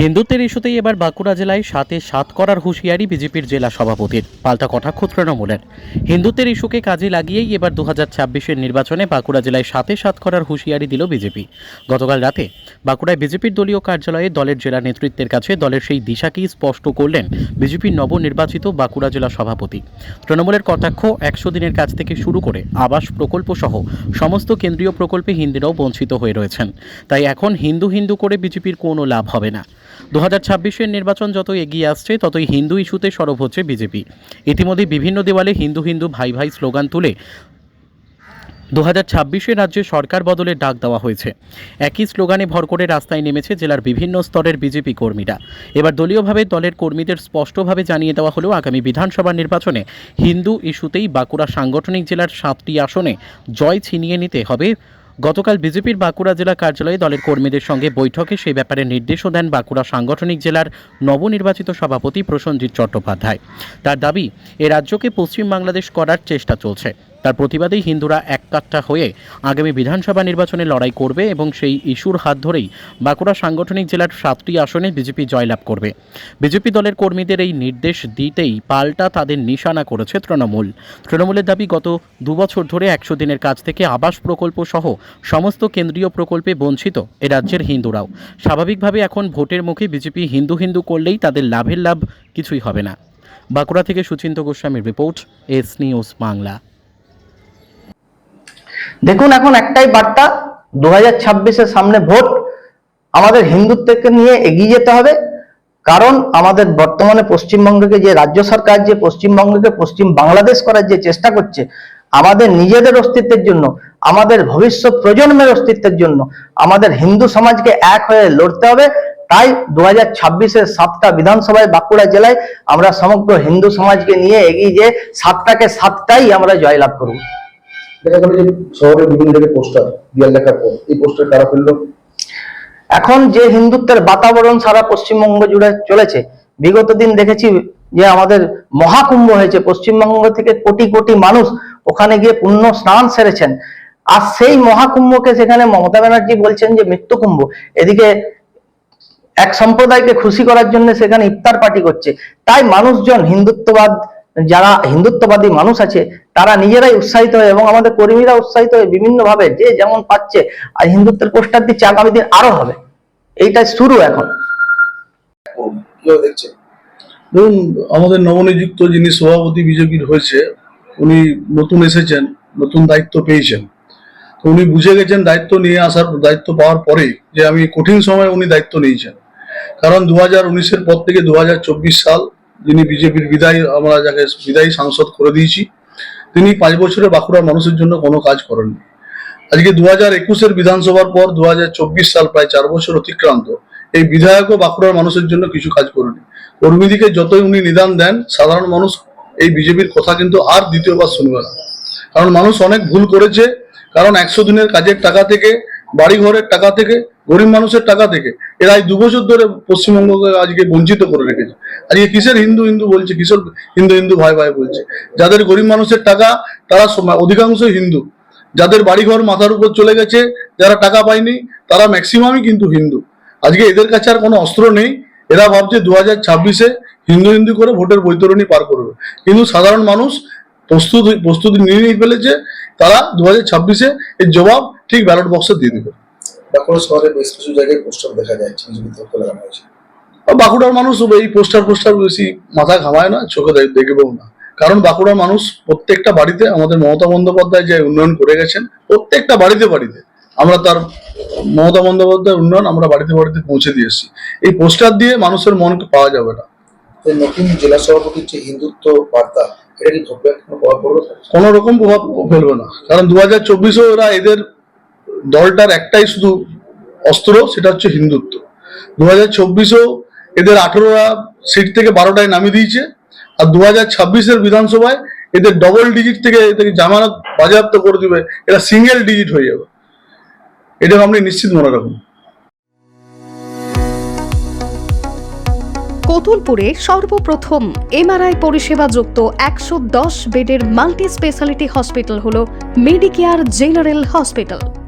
হিন্দুত্বের ইস্যুতেই এবার বাঁকুড়া জেলায় সাতে সাত করার হুঁশিয়ারি বিজেপির জেলা সভাপতির। পাল্টা কটাক্ষ তৃণমূলের হিন্দুত্বের ইস্যুকে কাজে লাগিয়েই এবার দু হাজার নির্বাচনে বাঁকুড়া জেলায় সাতে সাত করার হুঁশিয়ারি দিল বিজেপি। গতকাল রাতে বাঁকুড়ায় বিজেপির দলীয় কার্যালয়ে দলের জেলা নেতৃত্বের কাছে দলের সেই দিশাকেই স্পষ্ট করলেন বিজেপির নবনির্বাচিত বাঁকুড়া জেলা সভাপতি। তৃণমূলের কটাক্ষ একশো দিনের কাজ থেকে শুরু করে আবাস প্রকল্প সহ সমস্ত কেন্দ্রীয় প্রকল্পে হিন্দিরাও বঞ্চিত হয়ে রয়েছেন। তাই এখন হিন্দু হিন্দু করে বিজেপির কোনো লাভ হবে না। দু হাজার ছাব্বিশের নির্বাচন যত এগিয়ে আসছে, ততই হিন্দু ইস্যুতে সরব হচ্ছে বিজেপি। ইতিমধ্যে বিভিন্ন দেওয়ালে হিন্দু হিন্দু ভাই ভাই স্লোগান তুলে দু হাজার ছাব্বিশে রাজ্যে সরকার বদলের ডাক দেওয়া হয়েছে। একই স্লোগানে ভর করে রাস্তায় নেমেছে জেলার বিভিন্ন স্তরের বিজেপি কর্মীরা। এবার দলীয়ভাবে দলের কর্মীদের স্পষ্টভাবে জানিয়ে দেওয়া হলেও আগামী বিধানসভা নির্বাচনে হিন্দু ইস্যুতেই বাঁকুড়া সাংগঠনিক জেলার সাতটি আসনে জয় ছিনিয়ে নিতে হবে। গতকাল বিজেপির বাঁকুড়া জেলা কার্যালয়ে দলের কর্মীদের সঙ্গে বৈঠকে সেই ব্যাপারে নির্দেশও দেন বাঁকুড়া সাংগঠনিক জেলার নবনির্বাচিত সভাপতি প্রসঞ্জিৎ চট্টোপাধ্যায়। তার দাবি, এ রাজ্যকে পশ্চিম বাংলাদেশ করার চেষ্টা চলছে। তার প্রতিবাদেই হিন্দুরা এককাট্টা হয়ে আগামী বিধানসভা নির্বাচনে লড়াই করবে এবং সেই ইস্যুর হাত ধরেই বাঁকুড়া সাংগঠনিক জেলার সাতটি আসনে বিজেপি জয়লাভ করবে। বিজেপি দলের কর্মীদের এই নির্দেশ দিতেই পাল্টা তাদের নিশানা করেছে তৃণমূল। তৃণমূলের দাবি, গত দুবছর ধরে একশো দিনের কাজ থেকে আবাস প্রকল্প সহ সমস্ত কেন্দ্রীয় প্রকল্পে বঞ্চিত এ রাজ্যের হিন্দুরাও। স্বাভাবিকভাবে এখন ভোটের মুখে বিজেপি হিন্দু হিন্দু করলেই তাদের লাভের লাভ কিছুই হবে না। বাঁকুড়া থেকে সুচিন্ত গোস্বামীর রিপোর্ট, এস নিউজ বাংলা। দেখুন এখন একটাই বার্তা, দু হাজার সামনে ভোট আমাদের হিন্দুত্বকে নিয়ে এগিয়ে যেতে হবে। কারণ আমাদের বর্তমানে পশ্চিমবঙ্গকে যে রাজ্য সরকার যে পশ্চিমবঙ্গকে পশ্চিম বাংলাদেশ করার যে চেষ্টা করছে, আমাদের নিজেদের অস্তিত্বের জন্য, আমাদের ভবিষ্যৎ প্রজন্মের অস্তিত্বের জন্য, আমাদের হিন্দু সমাজকে এক হয়ে লড়তে হবে। তাই দু হাজার ছাব্বিশের সাতটা বিধানসভায় বাঁকুড়া জেলায় আমরা সমগ্র হিন্দু সমাজকে নিয়ে এগিয়ে যে সাতটাকে সাতটাই আমরা জয়লাভ করব। দেখা গেল যে শহরের বিভিন্ন জায়গায় পোস্টার, দিয়াল লেখার পর। এই পোস্টার কারা ফেলল? এখন যে হিন্দুত্বের বাতাবরণ সারা পশ্চিমবঙ্গ জুড়ে চলেছে, বিগত দিন দেখেছি যে আমাদের মহাকুম্ভ হয়েছে। পশ্চিমবঙ্গ থেকে কোটি কোটি মানুষ ওখানে গিয়ে পুণ্য স্নান সেরেছেন। আর সেই মহাকুম্ভকে সেখানে মমতা ব্যানার্জি বলছেন যে মৃত্যুকুম্ভ। এদিকে এক সম্প্রদায়কে খুশি করার জন্য সেখানে ইফতার পার্টি করছে। তাই মানুষজন হিন্দুত্ববাদ যারা হিন্দুত্ববাদী মানুষ আছে তারা নিজেরাই উৎসাহিত হয় এবং আমাদের কর্মীরা উৎসাহিত হয়ে বিভিন্ন ভাবে যে যেমন পাচ্ছে আর হিন্দুত্বের পোস্টার দিচ্ছে আগামী দিন আরও হবে। এইটাই শুরু এখন। ধরুন আমাদের নবনিযুক্ত যিনি সভাপতি বিজেপির হয়েছে উনি নতুন এসেছেন নতুন দায়িত্ব পেয়েছেন। তো উনি বুঝে গেছেন দায়িত্ব নিয়ে আসার দায়িত্ব পাওয়ার পরেই যে আমি কঠিন সময় উনি দায়িত্ব নিয়েছেন। কারণ দু হাজার উনিশের পর থেকে দু হাজার চব্বিশ সাল যিনি বিজেপির বিদায়ী, আমরা যাকে বিদায়ী সাংসদ করে দিয়েছি, তিনি পাঁচ বছরে বাঁকুড়ার মানুষের জন্য কোনো কাজ করেননি। আজকে দু হাজার একুশের বিধানসভার পর দু হাজার চব্বিশ সাল প্রায় চার বছর অতিক্রান্ত, এই বিধায়কও বাঁকুড়ার মানুষের জন্য কিছু কাজ করেনি। কর্মীদিকে যতই উনি নিদান দেন, সাধারণ মানুষ এই বিজেপির কথা কিন্তু আর দ্বিতীয়বার শুনবে না। কারণ মানুষ অনেক ভুল করেছে, কারণ একশো দিনের কাজের টাকা থেকে বাড়ি ঘরের টাকা থেকে, গরিব মানুষের টাকা থেকে এরা এই দুবছর ধরে পশ্চিমবঙ্গকে আজকে বঞ্চিত করে রেখেছে। আজকে কিসের হিন্দু হিন্দু বলছে, কিসের হিন্দু হিন্দু ভাই ভাই বলছে? যাদের গরিব মানুষের টাকা, তারা অধিকাংশই হিন্দু। যাদের বাড়িঘর মাথার উপর চলে গেছে, যারা টাকা পায়নি, তারা ম্যাক্সিমামই কিন্তু হিন্দু। আজকে এদের কাছে আর কোনো অস্ত্র নেই। এরা ভাবছে দু হাজার ছাব্বিশে হিন্দু হিন্দু করে ভোটের বৈতরণী পার করবে। কিন্তু সাধারণ মানুষ প্রস্তুতি প্রস্তুতি নিয়ে নিয়ে ফেলেছে। তারা দু হাজার ছাব্বিশে এর জবাব ঠিক ব্যালট বক্সে দিয়ে দেবে। বাঁকুড়া শহরে বেশ কিছু জায়গায় পোস্টার দেখা যায় লাগানো হয়েছে। বাঁকুড়ার মানুষ এই পোস্টার পোস্টার বেশি মাথা ঘামায় না চোখে দেখবেও না। কারণ বাঁকুড়ার মানুষ প্রত্যেকটা বাড়িতে আমাদের মমতা বন্দ্যোপাধ্যায় যে উন্নয়ন করে গেছেন প্রত্যেকটা বাড়িতে বাড়িতে আমরা তার মমতা বন্দ্যোপাধ্যায়ের উন্নয়ন আমরা বাড়িতে বাড়িতে পৌঁছে দিয়ে এসেছি। এই পোস্টার দিয়ে মানুষের মনকে পাওয়া যাবে না। নতুন জেলা সভাপতির যে হিন্দুত্ব বার্তা এটা কি কোনো রকম প্রভাব ফেলবে না। কারণ দু হাজার চব্বিশেও ওরা এদের দলটার একটাই শুধু অস্ত্র, সেটা হচ্ছে হিন্দুত্ব। দু হাজার চব্বিশেও এদের আঠেরোটা সিট থেকে বারোটায় নামিয়ে দিয়েছে। আর দু হাজার ছাব্বিশের বিধানসভায় এদের ডবল ডিজিট থেকে এদের জামানত বাজেয়াপ্ত করে দিবে। এরা সিঙ্গেল ডিজিট হয়ে যাবে। এটা আপনি নিশ্চিত মনে রাখুন। কতুলপুরে সর্বপ্রথম এমআরআই পরিষেবা যুক্ত একশো দশ বেডের মাল্টি স্পেশালিটি হসপিটাল হল মেডিকেয়ার জেনারেল হসপিটাল